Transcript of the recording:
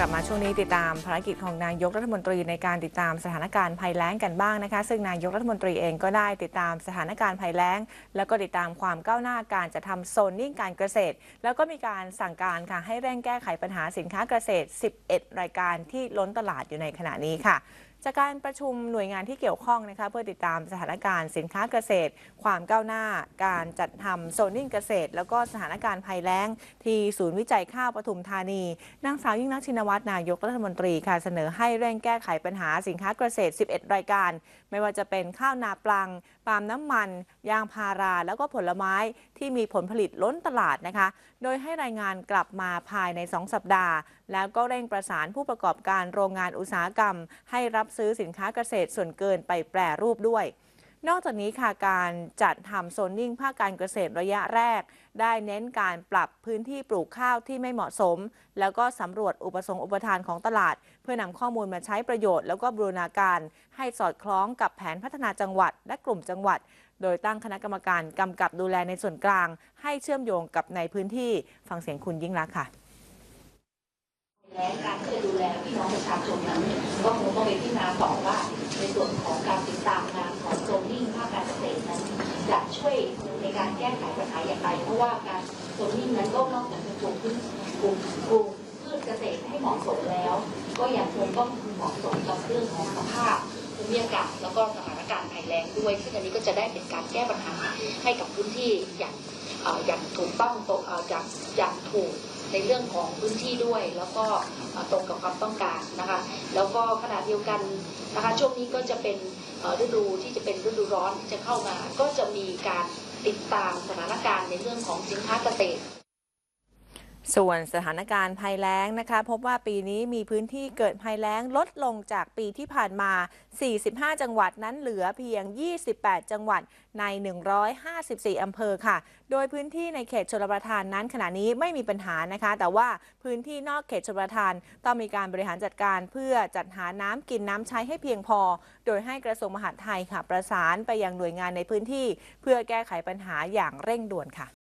กลับมาช่วงนี้ติดตามภารกิจของนายกรัฐมนตรีในการติดตามสถานการณ์ภัยแล้งกันบ้างนะคะ ซึ่งนายกรัฐมนตรีเองก็ได้ติดตามสถานการณ์ภัยแล้ง แล้วก็ติดตามความก้าวหน้าการจะทำโซนนิ่งการเกษตร แล้วก็มีการสั่งการค่ะให้เร่งแก้ไขปัญหาสินค้าเกษตร 11 รายการที่ล้นตลาดอยู่ในขณะนี้ค่ะจากการประชุมหน่วยงานที่เกี่ยวข้องนะคะเพื่อติดตามสถานการณ์สินค้าเกษตร ความก้าวหน้า การจัดทำโซนนิ่งเกษตร แล้วก็สถานการณ์ภัยแล้ง ที่ศูนย์วิจัยข้าวปทุมธานีนางสาวยิ่งนักชินวัตรนายกรัฐมนตรีค่ะเสนอให้เร่งแก้ไขปัญหาสินค้าเกษตร 11 รายการ ไม่ว่าจะเป็นข้าวนาปลังปาล์มน้ำมัน ยางพารา แล้วก็ผลไม้ที่มีผลผลิตล้นตลาดนะคะ โดยให้รายงานกลับมาภายใน 2 สัปดาห์ แล้วก็เร่งประสานผู้ประกอบการโรงงานอุตสาหกรรม ให้รับซื้อสินค้าเกษตรส่วนเกินไปแปรรูปด้วย นอกจากนี้ค่ะการจัดทำโซนนิ่งภาคการเกษตรระยะแรก ได้เน้นการปรับพื้นที่ปลูกข้าวที่ไม่เหมาะสม แล้วก็สำรวจอุปสงค์อุปทานของตลาด เพื่อนำข้อมูลมาใช้ประโยชน์แล้วก็บูรณาการให้สอดคล้องกับแผนพัฒนาจังหวัด และกลุ่มจังหวัด โดยตั้งคณะกรรมการกำกับดูแลในส่วนกลาง ให้เชื่อมโยงกับในพื้นที่ฟังเสียงคุณยิ่งรักษณ์ค่ะและการที่จะดูแลพี่น้องประชาชนนั้น ต้องไปพิจารณาต่อว่าในส่วนของการติดตามงานของโซนนิ่งภาคการเกษตรนั้นจะช่วยในการแก้ไขปัญหาอย่างไร เพราะว่าการโซนนิ่งนั้นก็นอกจากจะปลูกพืชปลูกปลูกพืชเกษตรให้เหมาะสมแล้ว ก็ยังคงต้องเหมาะสมกับเรื่องของสภาพภูมิอากาศแล้วก็สถานการณ์ภัยแล้งด้วย ซึ่งอันนี้ก็จะได้เป็นการแก้ปัญหาให้กับพื้นที่อย่างอย่างถูกต้องตรงเอ่ออย่างอย่างถูก ในเรื่องของพื้นที่ด้วย แล้วก็ตรงกับความต้องการนะคะ แล้วก็ขณะเดียวกันนะคะช่วงนี้ก็จะเป็นฤดูที่จะเป็นฤดูร้อนที่จะเข้ามา ก็จะมีการติดตามสถานการณ์ในเรื่องของสินค้าเกษตร ส่วนสถานการณ์ภัยแล้งนะคะ พบว่าปีนี้มีพื้นที่เกิดภัยแล้งลดลงจากปีที่ผ่านมา 45 จังหวัดนั้นเหลือเพียง 28 จังหวัดใน 154 อำเภอค่ะ โดยพื้นที่ในเขตชลประทานนั้นขณะนี้ไม่มีปัญหานะคะ แต่ว่าพื้นที่นอกเขตชลประทานต้องมีการบริหารจัดการเพื่อจัดหาน้ำกินน้ำใช้ให้เพียงพอ โดยให้กระทรวงมหาดไทยค่ะ ประสานไปยังหน่วยงานในพื้นที่ เพื่อแก้ไขปัญหาอย่างเร่งด่วนค่ะ